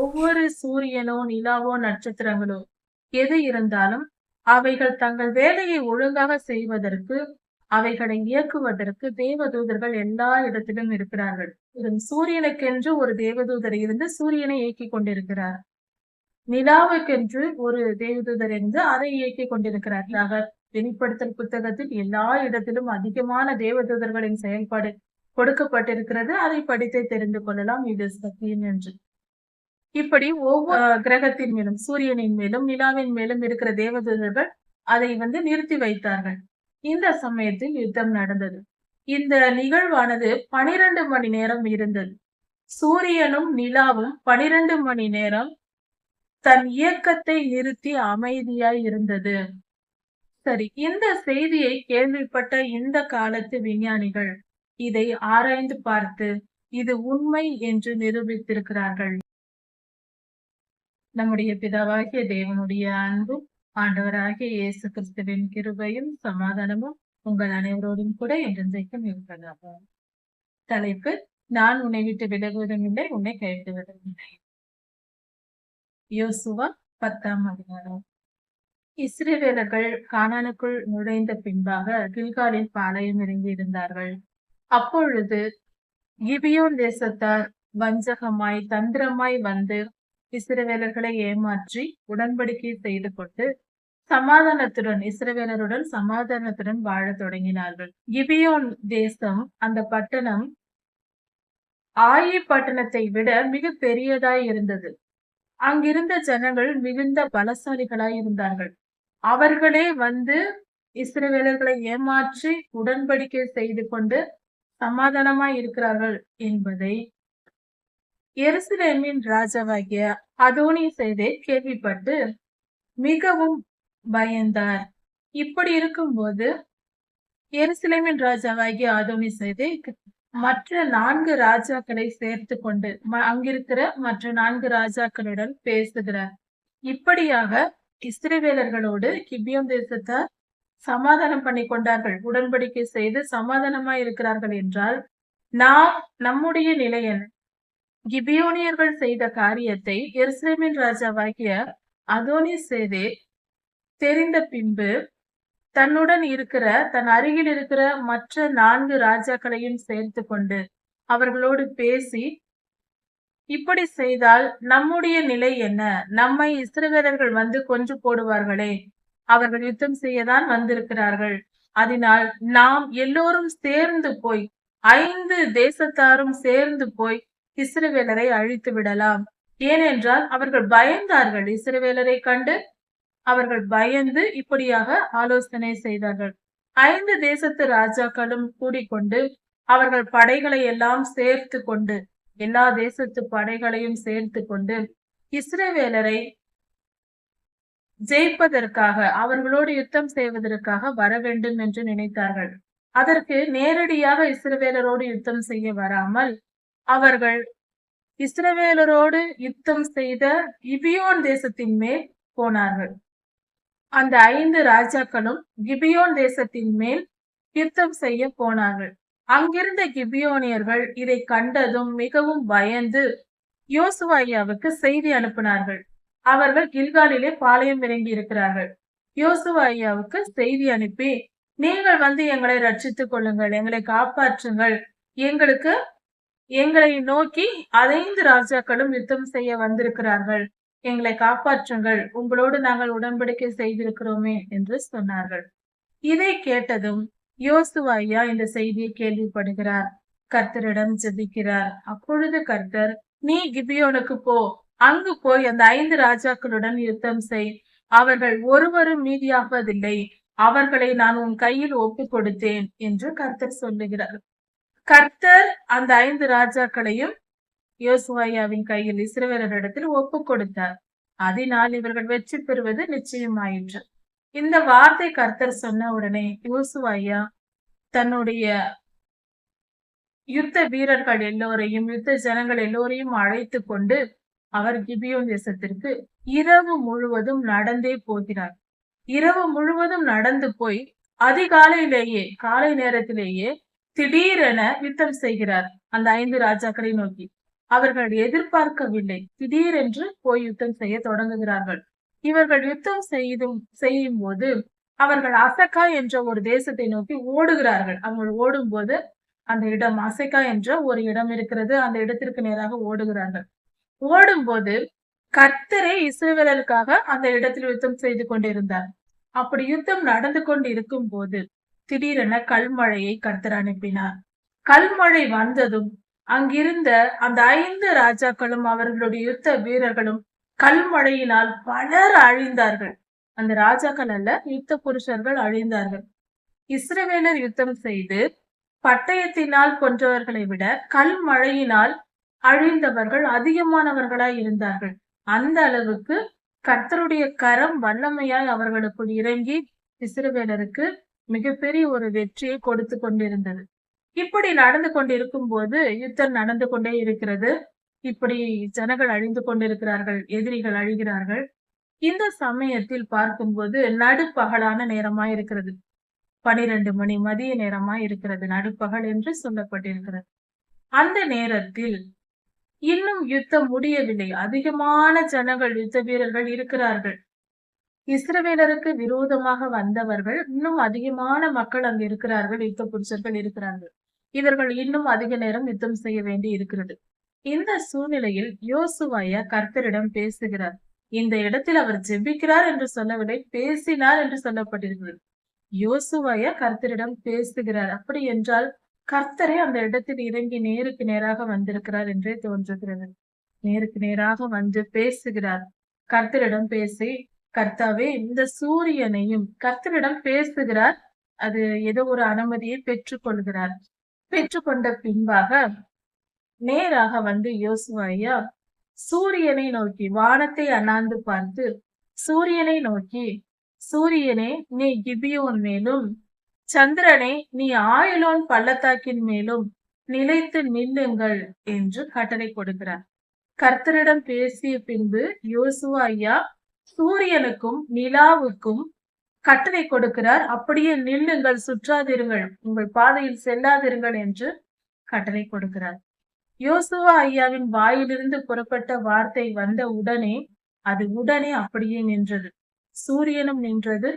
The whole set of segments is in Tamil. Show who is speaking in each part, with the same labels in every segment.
Speaker 1: ஒவ்வொரு சூரியனோ நிலாவோ நட்சத்திரங்களோ எது இருந்தாலும் அவைகள் தங்கள் வேலையை ஒழுங்காக செய்வதற்கு அவைகளை இயக்குவதற்கு தேவதூதர்கள் எல்லா இடத்திலும் இருக்கிறார்கள். சூரியனுக்கென்று ஒரு தேவதூதர் இருந்து சூரியனை இயக்கிக் கொண்டிருக்கிறார். நிலாவுக்கென்று ஒரு தேவதூதர் இருந்து அதை இயக்கிக் கொண்டிருக்கிறார். அவர் வெளிப்படுத்தல் புத்தகத்தில் எல்லா இடத்திலும் அதிகமான தேவதூதர்களின் செயல்பாடு கொடுக்கப்பட்டிருக்கிறது. அதை படித்து தெரிந்து கொள்ளலாம். இது சத்தியம் என்று. இப்படி ஒவ்வொரு கிரகத்தின் மேலும் சூரியனின் மேலும் நிலாவின் மேலும் இருக்கிற தேவதூதர்கள் அதை வந்து நிறுத்தி வைத்தார்கள். இந்த சமயத்தில் யுத்தம் நடந்தது. இந்த நிகழ்வானது பனிரெண்டு மணி நேரம் இருந்தது. சூரியனும் நிலாவும் பனிரெண்டு மணி நேரம் தன் இயக்கத்தை நிறுத்தி அமைதியாய் இருந்தது. சரி இந்த செய்தியை கேள்விப்பட்ட இந்த காலத்து விஞ்ஞானிகள் இதை ஆராய்ந்து பார்த்து இது உண்மை என்று நிரூபித்திருக்கிறார்கள். நம்முடைய பிதாவாகிய தேவனுடைய அன்பும் ஆண்டவராகிய இயேசு கிறிஸ்துவின் கிருபையும் சமாதானமும் உங்கள் அனைவரோடும் கூட என்றென்றைக்கும் இருப்பதாக. தலைப்பு நான் உன்னை விட்டு விலகுவதும் இல்லை உன்னை கைவிடுவதும் இல்லை. யோசுவா பத்தாம் அதிகாரம். இஸ்ரேவேலர்கள் கானானுக்குள் நுழைந்த பின்பாக கில்காலில் பாளையம் இறங்கி இருந்தார்கள். அப்பொழுது கிபியோன் தேசத்தார் வஞ்சகமாய் தந்திரமாய் வந்து இஸ்ரவேலர்களை ஏமாற்றி உடன்படிக்கை செய்து கொண்டு சமாதானத்துடன் இஸ்ரவேலருடன் சமாதானத்துடன் வாழத் தொடங்கினார்கள். கிபியோன் தேசம் அந்த பட்டணம் ஆயி பட்டணத்தை விட மிக பெரியதாய் இருந்தது. அங்கிருந்த ஜனங்கள் மிகுந்த பலசாலிகளாய் இருந்தார்கள். அவர்களே வந்து இஸ்ரவேலர்களை ஏமாற்றி உடன்படிக்கை செய்து கொண்டு சமாதானமாய் இருக்கிறார்கள் என்பதை எருசலேமின் ராஜாவாகிய அதோனி செய்தே கேள்விப்பட்டு மிகவும் பயந்தார். இப்படி இருக்கும்போது எருசலேமின் ராஜாவாகிய அதோனி செய்தே மற்ற நான்கு ராஜாக்களை சேர்த்து கொண்டு அங்கிருக்கிற மற்ற நான்கு ராஜாக்களுடன் பேசுகிறார். இப்படியாக இஸ்ரேவேலர்களோடு கிபியம் தேசத்தார் சமாதானம் பண்ணி கொண்டார்கள். உடன்படிக்கை செய்து சமாதானமாய் இருக்கிறார்கள் என்றால் நாம் நம்முடைய நிலை என்ன கிபியோனியர்கள் செய்த காரியத்தை எருசலேமின் ராஜாவாகிய அதோனி சேதே தெரிந்த பின்பு தன்னுடன் இருக்கிற தன் அருகில் இருக்கிற மற்ற நான்கு ராஜாக்களையும் சேர்த்து கொண்டு அவர்களோடு பேசி இப்படி செய்தால் நம்முடைய நிலை என்ன? நம்மை இஸ்ரவேலர்கள் வந்து கொன்று போடுவார்களே. அவர்கள் யுத்தம் செய்யதான் வந்திருக்கிறார்கள். அதனால் நாம் எல்லோரும் சேர்ந்து போய் ஐந்து தேசத்தாரும் சேர்ந்து போய் இஸ்ரவேலரை அழித்து விடலாம். ஏனென்றால் அவர்கள் பயந்தார்கள். இஸ்ரவேலரை கண்டு அவர்கள் பயந்து இப்படியாக ஆலோசனை செய்தார்கள். ஐந்து தேசத்து ராஜாக்களும் கூடிக்கொண்டு அவர்கள் படைகளை எல்லாம் சேர்த்து கொண்டு எல்லா தேசத்து படைகளையும் சேர்த்து கொண்டு இஸ்ரவேலரை ஜெயிப்பதற்காக அவர்களோடு யுத்தம் செய்வதற்காக வர வேண்டும் என்று நினைத்தார்கள். அதற்கு நேரடியாக இஸ்ரவேலரோடு யுத்தம் செய்ய வராமல் அவர்கள் இஸ்ரவேலரோடு யுத்தம் செய்த இபியோன் தேசத்தின் மேல் போனார்கள். அந்த ஐந்து ராஜாக்களும் கிபியோன் தேசத்தின் மேல் யுத்தம் செய்ய போனார்கள். அங்கிருந்த கிபியோனியர்கள் இதை கண்டதும் மிகவும் பயந்து யோசுவாயாவுக்கு செய்தி அனுப்பினார்கள். அவர்கள் கில்காலிலே பாளையம் இறங்கி இருக்கிறார்கள். யோசுவாயாவுக்கு செய்தி அனுப்பி நீங்கள் வந்து எங்களை ரட்சித்துக் கொள்ளுங்கள் எங்களை காப்பாற்றுங்கள் எங்களுக்கு எங்களை நோக்கி அதைந்து ராஜாக்களும் யுத்தம் செய்ய வந்திருக்கிறார்கள். எங்களை காப்பாற்றுங்கள். உங்களோடு நாங்கள் உடன்படிக்கை செய்திருக்கிறோமே என்று சொன்னார்கள். இதை கேட்டதும் யோசுவாயா இந்த செய்தியை கேள்விப்படுகிறார். கர்த்தரிடம் ஜெபிக்கிறார். அப்பொழுது கர்த்தர் நீ கிபியோனுக்கு போ. அங்கு போய் அந்த ஐந்து ராஜாக்களுடன் யுத்தம் செய். அவர்கள் ஒருவரும் மீதியாவதில்லை. அவர்களை நான் உன் கையில் ஒப்பு கொடுத்தேன் என்று கர்த்தர் சொல்லுகிறார். கர்த்தர் அந்த ஐந்து ராஜாக்களையும் யோசுவாயாவின் கையில் இஸ்ரவேலரிடத்தில் ஒப்பு கொடுத்தார் அதனால் இவர்கள் வெற்றி பெறுவது நிச்சயமாயிற்று. இந்த வார்த்தை கர்த்தர் சொன்ன உடனே யோசுவாயா தன்னுடைய யுத்த வீரர்கள் எல்லோரையும் யுத்த ஜனங்கள் எல்லோரையும் அழைத்து கொண்டு அவர் கிபியோன் தேசத்திற்கு இரவு முழுவதும் நடந்தே போகிறார். இரவு முழுவதும் நடந்து போய் அதிகாலையிலேயே காலை நேரத்திலேயே திடீரென யுத்தம் செய்கிறார் அந்த ஐந்து ராஜாக்களை நோக்கி. அவர்கள் எதிர்பார்க்கவில்லை. திடீரென்று போய் யுத்தம் செய்ய தொடங்குகிறார்கள். இவர்கள் யுத்தம் செய்தும் செய்யும் போது அவர்கள் அசக்கா என்ற ஒரு தேசத்தை நோக்கி ஓடுகிறார்கள். அவங்க ஓடும்போது அந்த இடம் அசைக்கா என்ற ஒரு இடம் இருக்கிறது. அந்த இடத்திற்கு நேராக ஓடுகிறார்கள். ஓடும்போது கர்த்தரே இஸ்ரவேலருக்காக அந்த இடத்தில் யுத்தம் செய்து கொண்டிருந்தார். அப்படி யுத்தம் நடந்து கொண்டு இருக்கும் போது திடீரென கல்மழையை கர்த்தர் அனுப்பினார். கல்மழை வந்ததும் அங்கிருந்த அந்த ஐந்து ராஜாக்களும் அவர்களுடைய யுத்த வீரர்களும் கல்மழையினால் பலர் அழிந்தார்கள். அந்த ராஜாக்கள் அல்ல யுத்த புருஷர்கள் அழிந்தார்கள். இஸ்ரவேலர் யுத்தம் செய்து பட்டயத்தினால் கொன்றவர்களை விட கல்மழையினால் அழிந்தவர்கள் அதிகமானவர்களாய் இருந்தார்கள். அந்த அளவுக்கு கர்த்தருடைய கரம் வல்லமையாய் அவர்களுக்குள் இறங்கி இஸ்ரவேலருக்கு மிகப்பெரிய ஒரு வெற்றியை கொடுத்து கொண்டிருந்தது. இப்படி நடந்து கொண்டிருக்கும் போது யுத்தம் நடந்து கொண்டே இருக்கிறது. இப்படி ஜனங்கள் அழிந்து கொண்டிருக்கிறார்கள் எதிரிகள் அழிகிறார்கள். இந்த சமயத்தில் பார்க்கும்போது நடுப்பகலான நேரமா இருக்கிறது. பனிரெண்டு மணி மதிய நேரமா இருக்கிறது. நடுப்பகல் என்று சொல்லப்பட்டிருக்கிறது. அந்த நேரத்தில் இன்னும் யுத்தம் முடியவில்லை. அதிகமான ஜனங்கள் யுத்த வீரர்கள் இருக்கிறார்கள். இஸ்ரவேலருக்கு விரோதமாக வந்தவர்கள் இன்னும் அதிகமான மக்கள் அங்கு இருக்கிறார்கள் யுத்த புருஷர்கள் இருக்கிறார்கள். இவர்கள் இன்னும் அதிக நேரம் யுத்தம் செய்ய வேண்டி இருக்கிறது. இந்த சூழ்நிலையில் யோசுவாய கர்த்தரிடம் பேசுகிறார். இந்த இடத்தில் அவர் ஜெபிக்கிறார் என்று சொல்லவில்லை பேசினார் என்று சொல்லப்பட்டிருக்கிறது. யோசுவாய கர்த்தரிடம் பேசுகிறார். அப்படி என்றால் கர்த்தரே அந்த இடத்தில் இறங்கி நேருக்கு நேராக வந்திருக்கிறார் என்றே தோன்றுகிறது. நேருக்கு நேராக வந்து பேசுகிறார். கர்த்தரிடம் பேசி கர்த்தாவே இந்த சூரியனையும் கர்த்தரிடம் பேசுகிறார். அது ஏதோ ஒரு அனுமதியை பெற்றுக்கொள்கிறார். பெற்றுக்கொண்ட பின்பாக நேராக வந்து யோசுவாயா சூரியனை நோக்கி வானத்தை அண்ணாந்து பார்த்து சூரியனை நோக்கி சூரியனே நீ கிபியோன் மேலும் சந்திரனே நீ ஆயுளோன் பள்ளத்தாக்கின் மேலும் நிலைத்து நில்லுங்கள் என்று கட்டளை கொடுக்கிறார். கர்த்தரிடம் பேசிய பின்பு யோசுவா ஐயா சூரியனுக்கும் நிலாவுக்கும் கட்டளை கொடுக்கிறார். அப்படியே நில்லுங்கள் சுற்றாதிருங்கள் உங்கள் பாதையில் செல்லாதிருங்கள் என்று கட்டளை கொடுக்கிறார். யோசுவா ஐயாவின் வாயிலிருந்து புறப்பட்ட வார்த்தை வந்த உடனே அது உடனே அப்படியே நின்றது. சூரியனும் நின்றது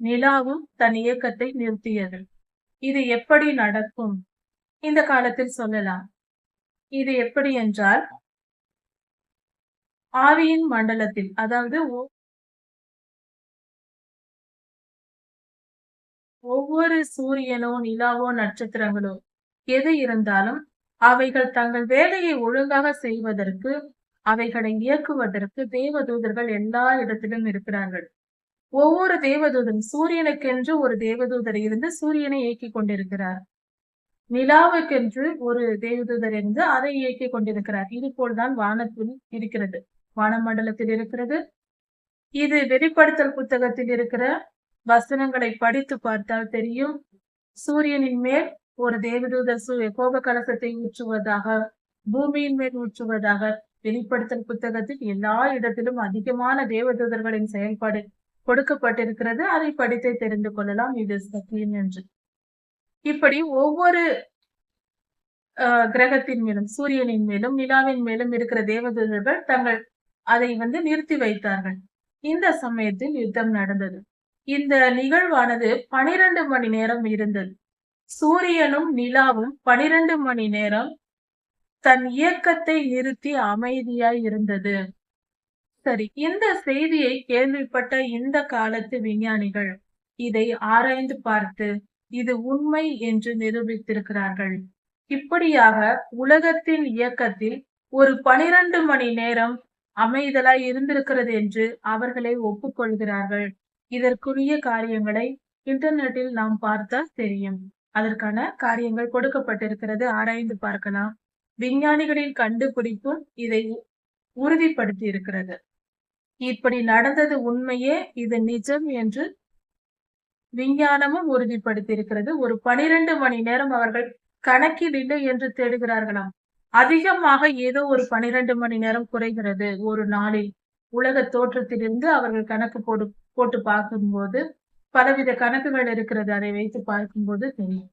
Speaker 1: நிலாவும் தன் இயக்கத்தை நிறுத்தியது. இது எப்படி நடக்கும்? இந்த காலத்தில் சொல்லலாம். இது எப்படி என்றால் ஆவியின் மண்டலத்தில் அதாவது ஒவ்வொரு சூரியனோ நிலாவோ நட்சத்திரங்களோ எது இருந்தாலும் அவைகள் தங்கள் வேலையை ஒழுங்காக செய்வதற்கு அவைகளை இயக்குவதற்கு தேவதூதர்கள் எல்லா இடத்திலும் இருக்கிறார்கள். ஒவ்வொரு தேவதூதன் சூரியனுக்கென்று ஒரு தேவதூதர் இருந்து சூரியனை இயக்கி கொண்டிருக்கிறார். நிலாவுக்கென்று ஒரு தேவதூதர் இருந்து அதை இயக்கி கொண்டிருக்கிறார். இது போல்தான் வானத்தில் இருக்கிறது. வானமண்டலத்தில் இருக்கிறது. இது வெளிப்படுத்தல் புத்தகத்தில் இருக்கிற வசனங்களை படித்து பார்த்தால் தெரியும். சூரியனின் மேல் ஒரு தேவதூதர் கோப கலசத்தை ஊற்றுவதாக பூமியின் மேல் ஊற்றுவதாக வெளிப்படுத்தல் புத்தகத்தில் எல்லா இடத்திலும் அதிகமான தேவதூதர்களின் செயல்பாடு கொடுக்கப்பட்டிருக்கிறது. அதை படித்து தெரிந்து கொள்ளலாம். இது சத்தியம் என்று. இப்படி ஒவ்வொரு கிரகத்தின் மேலும் சூரியனின் மேலும் நிலாவின் மேலும் இருக்கிற தேவதூதர்கள் தங்கள் அதை வந்து நிறுத்தி வைத்தார்கள். இந்த சமயத்தில் யுத்தம் நடந்தது. இந்த நிகழ்வானது பனிரெண்டு மணி நேரம் இருந்தது. சூரியனும் நிலாவும் பனிரெண்டு மணி நேரம் தன் இயக்கத்தை நிறுத்தி அமைதியாய் இருந்தது. சரி இந்த செய்தியை கேள்விப்பட்ட இந்த காலத்து விஞ்ஞானிகள் இதை ஆராய்ந்து பார்த்து இது உண்மை என்று நிரூபித்திருக்கிறார்கள். இப்படியாக உலகத்தின் இயக்கத்தில் ஒரு பனிரெண்டு மணி நேரம் அமைதலாய் இருந்திருக்கிறது என்று அவர்களை ஒப்புக்கொள்கிறார்கள். இதற்குரிய காரியங்களை இன்டர்நெட்டில் நாம் பார்த்தா தெரியும். அதற்கான காரியங்கள் கொடுக்கப்பட்டிருக்கிறது. ஆராய்ந்து பார்க்கலாம். விஞ்ஞானிகளின் கண்டுபிடிப்பும் இதை உறுதிப்படுத்தி இருக்கிறது இப்படி நடந்தது உண்மையே இது நிஜம் என்று விஞ்ஞானமும் உறுதிப்படுத்தி இருக்கிறது ஒரு பனிரெண்டு மணி நேரம் அவர்கள் கணக்கில் இல்லை என்று தேடுகிறார்களாம். அதிகமாக ஏதோ ஒரு பனிரெண்டு மணி நேரம் குறைகிறது ஒரு நாளில். உலக தோற்றத்திலிருந்து அவர்கள் கணக்கு போடு போட்டு பார்க்கும்போது பலவித கணக்குகள் இருக்கிறது அதை வைத்து பார்க்கும்போது தெரியும்.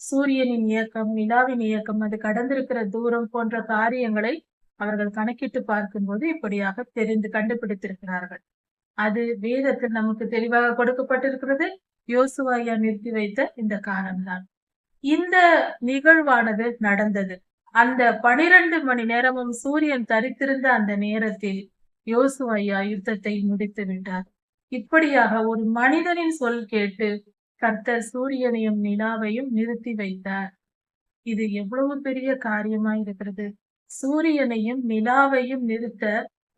Speaker 1: சூரியனின் இயக்கம் நிலாவின் இயக்கம் அது கடந்திருக்கிற தூரம் போன்ற காரியங்களை அவர்கள் கணக்கிட்டு பார்க்கும்போது இப்படியாக தெரிந்து கண்டுபிடித்திருக்கிறார்கள். அது வேதத்தில் நமக்கு தெளிவாக கொடுக்கப்பட்டிருக்கிறது. யோசுவாயா நிறுத்தி வைத்த இந்த காலம்தான் இந்த நிகழ்வானது நடந்தது. அந்த பனிரெண்டு மணி நேரமும் சூரியன் தரித்திருந்த அந்த நேரத்தில் யோசுவையா யுத்தத்தை முடித்து விட்டார். இப்படியாக ஒரு மனிதனின் சொல் கேட்டு கர்த்தர் சூரியனையும் நிலாவையும் நிறுத்தி வைத்தார். இது எவ்வளவு பெரிய காரியமா இருக்கிறது? சூரியனையும் நிலாவையும் நிறுத்த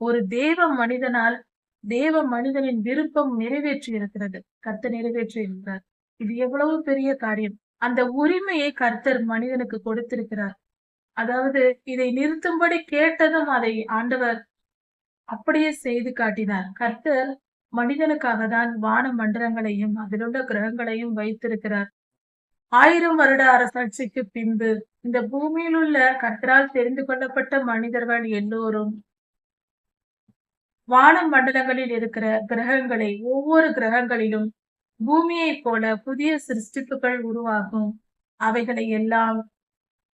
Speaker 1: ஒரு தேவ மனிதனால் தேவ மனிதனின் விருப்பம் நிறைவேற்றி இருக்கிறது கர்த்தர் நிறைவேற்றி இருக்கிறார் இது எவ்வளவு பெரிய காரியம். அந்த உரிமையை கர்த்தர் மனிதனுக்கு கொடுத்திருக்கிறார். அதாவது இதை நிறுத்தும்படி கேட்டதும் அதை ஆண்டவர் அப்படியே செய்து காட்டினார். கர்த்தர் மனிதனுக்காக தான் வான மண்டலங்களையும் அதிலுள்ள கிரகங்களையும் வைத்திருக்கிறார். ஆயிரம் வருட அரசாட்சிக்கு பின்பு இந்த பூமியில் உள்ள கர்த்தரால் தெரிந்து கொள்ளப்பட்ட மனிதர்கள் எல்லோரும் வான மண்டலங்களில் இருக்கிற கிரகங்களை ஒவ்வொரு கிரகங்களிலும் பூமியைப் போல புதிய சிருஷ்டிப்புகள் உருவாகும். அவைகளை எல்லாம்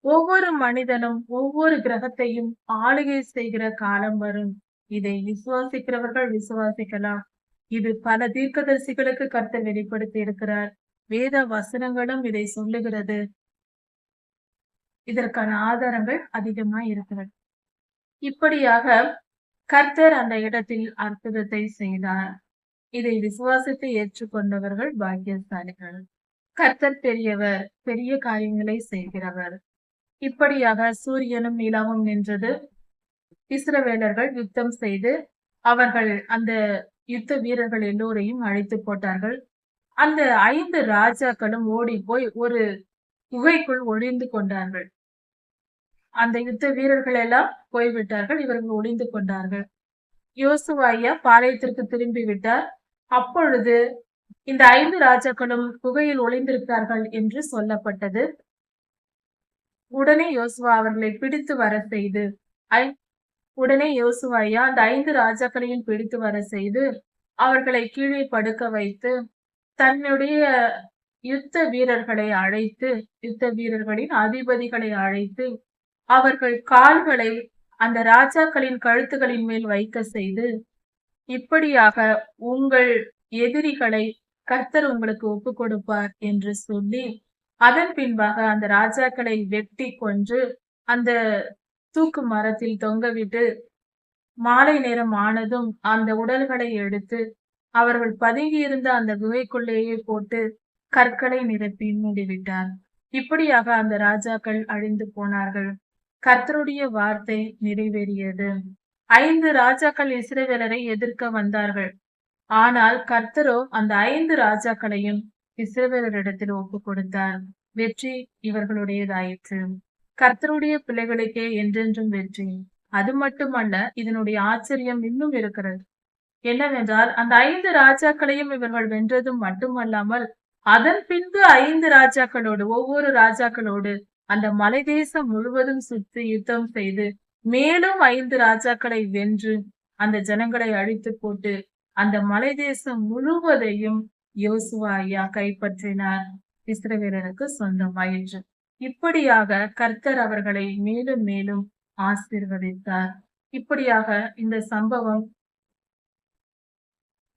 Speaker 1: ஒவ்வொரு மனிதனும் ஒவ்வொரு கிரகத்தையும் ஆளுகை செய்கிற காலம் வரும். இதை விசுவாசிக்கிறவர்கள் விசுவாசிக்கலாம். இது பல தீர்க்கதரிசிகளுக்கு கர்த்தர் வெளிப்படுத்தி இருக்கிறார். வேத வசனங்களும் இதை சொல்லுகிறது. இதற்கான ஆதாரங்கள் அதிகமா இருக்கிறது. இப்படியாக கர்த்தர் அந்த இடத்தில் அற்புதத்தை செய்தார். இதை விசுவாசத்தை ஏற்றுக்கொண்டவர்கள் பாக்கியஸ்தானிகள் கர்த்தர் பெரியவர் பெரிய காரியங்களை செய்கிறவர். இப்படியாக சூரியனும் நிலவும் நின்றது. இஸ்ரவேலர்கள் யுத்தம் செய்து அவர்கள் அந்த யுத்த வீரர்கள் எல்லோரையும் அழைத்து போட்டார்கள். அந்த ஐந்து ராஜாக்களும் ஓடி போய் ஒரு குகைக்குள் ஒளிந்து கொண்டார்கள். அந்த யுத்த வீரர்கள் எல்லாம் போய்விட்டார்கள் இவர்கள் ஒளிந்து கொண்டார்கள். யோசுவாயா பாளையத்திற்கு திரும்பி விட்டார். அப்பொழுது இந்த ஐந்து ராஜாக்களும் குகையில் ஒளிந்திருக்கிறார்கள் என்று சொல்லப்பட்டது. உடனே யோசுவா அவர்களை பிடித்து வர செய்து ஐ- உடனே யோசுவாயா அந்த ஐந்து ராஜாக்களையும் பிடித்து வர செய்து அவர்களை கீழே படுக்க வைத்து தன்னுடைய யுத்த வீரர்களை அழைத்து யுத்த வீரர்களின் அதிபதிகளை அழைத்து அவர்கள் கால்களை அந்த ராஜாக்களின் கழுத்துகளின் மேல் வைக்க செய்து இப்படியாக உங்கள் எதிரிகளை கர்த்தர் உங்களுக்கு ஒப்பு கொடுப்பார் என்று சொல்லி அதன் பின்பாக அந்த ராஜாக்களை வெட்டி கொன்று அந்த தூக்கு மரத்தில் தொங்கவிட்டு மாலை நேரம் ஆனதும் அந்த உடல்களை எடுத்து அவர்கள் பதுங்கியிருந்த அந்த குகைக்குள்ளேயே போட்டு கற்களை நிரப்பி மூடிவிட்டார். இப்படியாக அந்த ராஜாக்கள் அழிந்து போனார்கள். கர்த்தருடைய வார்த்தை நிறைவேறியது. ஐந்து ராஜாக்கள் இஸ்ரவேலரை எதிர்க்க வந்தார்கள். ஆனால் கர்த்தரோ அந்த ஐந்து ராஜாக்களையும் இஸ்ரவேலரிடத்தில் ஒப்பு கொடுத்தார் வெற்றி இவர்களுடையதாயிற்று. கர்த்தருடைய பிள்ளைகளுக்கே என்றென்றும் வெற்றி. அது மட்டுமல்ல இதனுடைய ஆச்சரியம் இன்னும் இருக்கிறது. என்னவென்றால் அந்த ஐந்து ராஜாக்களையும் இவர்கள் வென்றதும் மட்டுமல்லாமல் அதன் பின்பு ஐந்து ராஜாக்களோடு ஒவ்வொரு ராஜாக்களோடு அந்த மலை தேசம் முழுவதும் சுற்றி யுத்தம் செய்து மேலும் ஐந்து ராஜாக்களை வென்று அந்த ஜனங்களை அழித்து போட்டு அந்த மலை தேசம் முழுவதையும் யோசுவா ஐயா கைப்பற்றினார். இஸ்ரவேலருக்கு சொந்தமாயிற்று இப்படியாக கர்த்தர் அவர்களை மேலும் மேலும் ஆசீர்வதித்தார். இப்படியாக இந்த சம்பவம்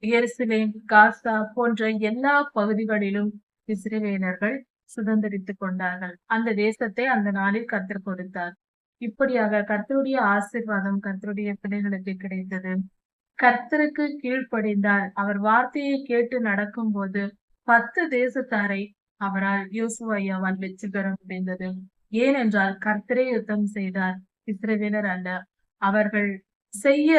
Speaker 1: எருசலேம் காசா போன்ற எல்லா பகுதிகளிலும் இஸ்ரவேலர்கள் சுதந்திரித்துக் கொண்டார்கள். அந்த தேசத்தை அந்த நாளில் கர்த்தர் கொடுத்தார். இப்படியாக கர்த்தருடைய ஆசீர்வாதம் கர்த்தருடைய பிள்ளைகளுக்கு கிடைத்தது. கர்த்தருக்கு கீழ்ப்படிந்தால் அவர் வார்த்தையை கேட்டு நடக்கும் போது பத்து தேசத்தாரை அவரால் யோசுவையாவால் வெற்றி பெற முடிந்தது. ஏனென்றால் கர்த்தரே யுத்தம் செய்தார். இஸ்ரவேலர் அல்ல. அவர்கள் செய்ய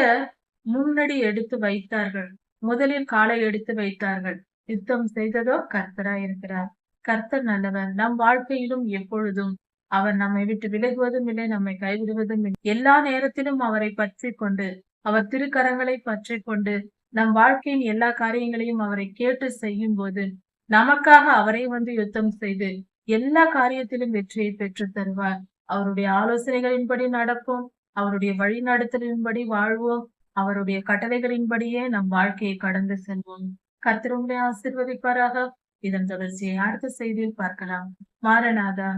Speaker 1: முன்னடி எடுத்து வைத்தார்கள். முதலில் காலை எடுத்து வைத்தார்கள். யுத்தம் செய்ததோ கர்த்தரா இருக்கிறார் கர்த்தர் நல்லவர். நம் வாழ்க்கையிலும் எப்பொழுதும் அவர் நம்மை விட்டு விலகுவதும் இல்லை நம்மை கைவிடுவதும் இல்லை. எல்லா நேரத்திலும் அவரை பற்றி கொண்டு அவர் திருக்கரங்களை பற்றி கொண்டு நம் வாழ்க்கையின் எல்லா காரியங்களையும் அவரை கேட்டு செய்யும் போது நமக்காக அவரை வந்து யுத்தம் செய்து எல்லா காரியத்திலும் வெற்றியை பெற்று தருவார். அவருடைய ஆலோசனைகளின்படி நடப்போம் அவருடைய வழிநடத்தலின்படி வாழ்வோம் அவருடைய கட்டளைகளின்படியே நம் வாழ்க்கையை கடந்து செல்வோம். கர்த்தர் ஆசிர்வதிப்பாராக. இதன் தொடர்ச்சியை அடுத்த செய்தியில் பார்க்கலாம். மாரநாதா